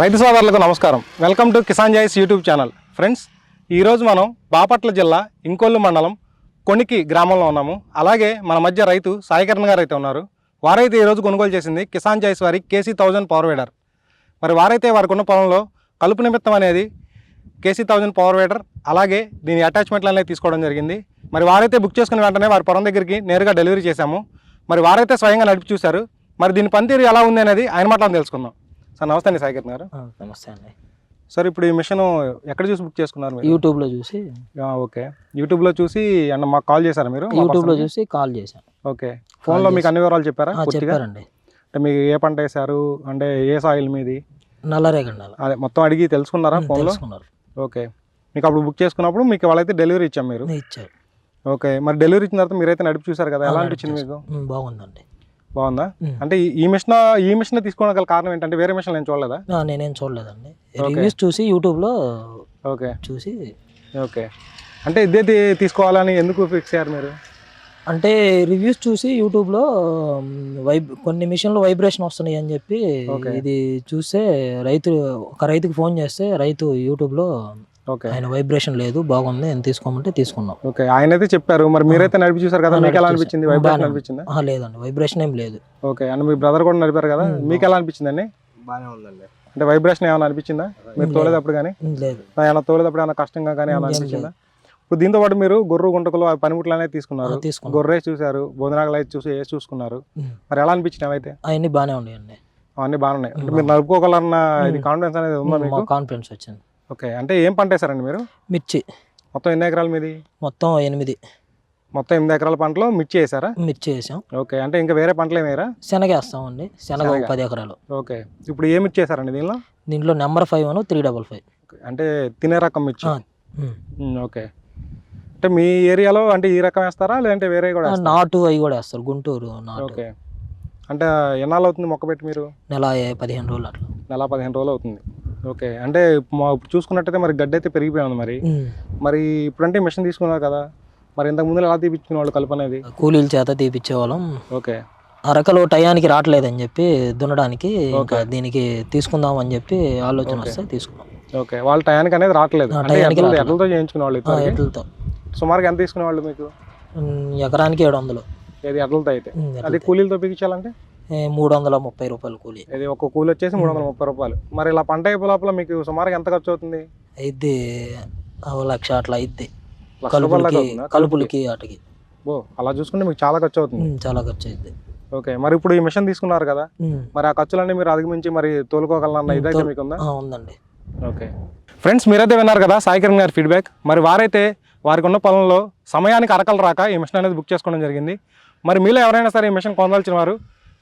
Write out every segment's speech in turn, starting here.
రైతు సోదరులకు నమస్కారం. Welcome to Kisan joys YouTube channel. Friends ఈరోజు మనం బాపట్ల జిల్లా ఇంకొల్లు మండలం కొనికి గ్రామంలో ఉన్నాము. అలాగే మన మధ్య రైతు సాయికరణ్ గారు అయితే ఉన్నారు. వారైతే ఈరోజు కొనుగోలు చేసింది కిసాన్ జాయిస్ వారి కేసీ థౌజండ్ పవర్ వేడర్. మరి వారైతే వారికి ఉన్న పొలంలో కలుపు నిమిత్తం అనేది కేసీ థౌజండ్ పవర్ వేడర్ అలాగే దీని అటాచ్మెంట్లు అనేవి తీసుకోవడం జరిగింది. మరి వారైతే బుక్ చేసుకున్న వెంటనే వారి పొలం దగ్గరికి నేరుగా డెలివరీ చేశాము. మరి వారైతే స్వయంగా నడిపి చూశారు. మరి దీని పనితీరు ఎలా ఉంది అనేది ఆయన మాటలను తెలుసుకుందాం. సార్ నమస్తే అండి సాయికరణ్ గారు నమస్తే అండి. సార్ ఇప్పుడు ఈ మిషన్ ఎక్కడ చూసి బుక్ చేసుకున్నారు మీరు? యూట్యూబ్లో చూసి. ఆ, ఓకే. యూట్యూబ్లో చూసి అన్న మాకు కాల్ చేశారా మీరు? యూట్యూబ్లో? చూసి కాల్ చేశాను. ఓకే. ఫోన్లో మీకు అన్ని వివరాలు చెప్పారా చెప్పారండి. అంటే మీకు ఏ పంట వేశారు? అంటే ఏ సాయిల్ మీది? నల్లరేగండాల అదే మొత్తం అడిగి తెలుసుకున్నారా ఫోన్లో? తెలుసుకున్నారు. ఓకే. మీకు అప్పుడు బుక్ చేసుకున్నప్పుడు మీకు వాళ్ళైతే డెలివరీ ఇచ్చాం మీరు? ఇచ్చారు. ఓకే. మరి డెలివరీ ఇచ్చిన తర్వాత మీరైతే నడిపి చూసారు కదా? ఎలా అనిపించింది మీకు? బాగుందండి. బాగుందా. అంటే ఈ- మిషన్ ఈ మిషన్ తీసుకోవడం గల కారణం ఏంటంటే వేరే మిషన్ నేను చూడలేదా? నేనేం చూడలేదండి. రివ్యూస్ చూసి యూట్యూబ్లో ఓకే. చూసి ఓకే. అంటే ఇదే తీసుకోవాలని ఎందుకు ఫిక్స్ అయ్యారు మీరు? అంటే రివ్యూస్ చూసి యూట్యూబ్లో వైబ్ కొన్ని మిషన్లు వైబ్రేషన్ వస్తున్నాయి అని చెప్పి. ఇది చూస్తే రైతు ఒక రైతుకి ఫోన్ చేస్తే రైతు యూట్యూబ్లో ఆయన వైబ్రేషన్ లేదు బాగుంది నేను తీసుకోమంటే తీసుకున్నాం. ఓకే ఆయన అయితే చెప్పారు మరి మీరైతే నడిపి చూసారు కదా మీకు ఎలా అనిపించింది. వైబ్రేషన్ అనిపించిందా? లేదండి వైబ్రేషన్ ఏం లేదు. ఓకే అండ్ మీ బ్రదర్ కూడా నడిపారు కదా మీకు ఎలా అనిపించిందండి? బాగానే ఉందండి. అంటే వైబ్రేషన్ ఏమైనా అనిపించిందా? మీరు. తోలేటప్పుడు కానీ లేదు. ఏమైనా తోలేటప్పుడు ఏమైనా కష్టంగా కానీ ఏమైనా ఏం అనిపించిందా? ఇప్పుడు దీంతో పాటు మీరు గొర్రె గుంటకులు ఆ పనిముట్లు అనేది తీసుకున్నారు. గొర్రె చూశారు బోధనాగలు అయితే చూసి వేసి చూసుకున్నారు. మరి ఎలా అనిపించినాయి అవైతే అవన్నీ బాగానే ఉన్నాయండి. అవన్నీ బాగున్నాయి అంటే మీరు నడుపుకోగలన్న ఇది కాన్ఫిడెన్స్ అనేది ఉందా మా మీకు? కాన్ఫిడెన్స్ వచ్చింది. ఓకే. అంటే ఏం పంట వేశారండి మీరు? మిర్చి. మొత్తం ఎన్ని ఎకరాలు మీది? మొత్తం ఎనిమిది. మొత్తం ఎనిమిది ఎకరాల పంటలో మిర్చి వేసారా మిర్చి వేసాం. ఓకే. అంటే ఇంకా వేరే పంటలు ఏమేరా శనగ వేస్తామండి. శనగ ఒక. పది ఎకరాలు. ఓకే. ఇప్పుడు ఏ మిర్చి వేసారండి దీనిలో? దీంట్లో నెంబర్ ఫైవ్ అను త్రీ డబల్ ఫైవ్. అంటే తినే రకం మిర్చి. ఓకే. అంటే మీ ఏరియాలో అంటే ఈ రకం వేస్తారా? లేదంటే వేరే కూడా? నాటు అవి కూడా వేస్తారు. గుంటూరు ఓకే. అంటే ఎన్నాళ్ళు అవుతుంది మొక్క పెట్టి మీరు? నెల పదిహేను రోజులు అట్లా. నెల పదిహేను రోజులు అవుతుంది. ఓకే. అంటే మా ఇప్పుడు చూసుకున్నట్టయితే మరి గడ్డి అయితే పెరిగిపోయింది మరి. మరి ఇప్పుడంటే మిషన్ తీసుకున్నారు కదా. మరి ఇంతకు ముందు ఎలా తీపించుకునే వాళ్ళు కలుపు అనేది? కూలీల చేత తీపిచ్చే వాళ్ళం ఓకే. అరకలు టయానికి రావట్లేదని చెప్పి దున్నడానికి దీనికి తీసుకుందాం అని చెప్పి ఆలోచన వస్తే తీసుకున్నాం. ఓకే. వాళ్ళ టయానికి అనేది రావట్లేదు. ఎడ్లతో చేయించుకునే వాళ్ళు. ఎడ్లతో సుమారుగా ఎంత తీసుకునే వాళ్ళు మీకు? ఎకరానికి ఏడు వందలు. ఏది ఎడ్లతో అయితే? అది. కూలీలతో పిగించాలంటే ఏ, మూడు వందల ముప్పై రూపాయలు కూలీ. ఇది ఒక కూలి వచ్చేసి మూడు వందల ముప్పై రూపాయలు. మరి ఇలా పంట అయిపోయే లోపల మీకు సుమారుగా ఎంత ఖర్చు అవుతుంది? ఓ లక్ష అట్లా అయిద్ది. లక్ష రూపాయల దాకా కలుపులకి అవుతుందా? కలుపులకి వాటికి ఓ అలా చూసుకుంటే మీకు చాలా ఖర్చు అవుతుంది. ఉమ్, చాలా ఖర్చు అయింది ఓకే మరి ఇప్పుడు ఈ మిషన్ తీసుకున్నారు కదా? మరి ఆ ఖర్చులన్నీ మీరు అధిగమించి మరి తోలుకోగలన్న ఇదైతే మీకు ఉందా ఉందండి. ఓకే. ఫ్రెండ్స్ మీరైతే విన్నారు కదా సాయి కిరణ్ గారి ఫీడ్బ్యాక్ మరి వారైతే వారికి ఉన్న పొలంలో సమయానికి అరకలు రాక ఈ మిషన్ అనేది బుక్ చేసుకోవడం జరిగింది. మరి మీలో ఎవరైనా సరే ఈ మిషన్ పొందాల్సిన వారు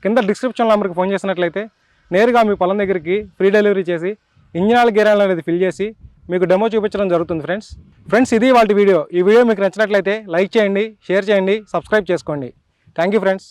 కింద డిస్క్రిప్షన్ నెంబర్కి ఫోన్ చేసినట్లయితే నేరుగా మీ పొలం దగ్గరికి ఫ్రీ డెలివరీ చేసి ఇంజనాల గేరాలు అనేది ఫిల్ చేసి మీకు డెమో చూపించడం జరుగుతుంది ఫ్రెండ్స్. ఫ్రెండ్స్ ఇది వాళ్ళ వీడియో. ఈ వీడియో మీకు నచ్చినట్లయితే లైక్ చేయండి షేర్ చేయండి సబ్స్క్రైబ్ చేసుకోండి. Thank you friends.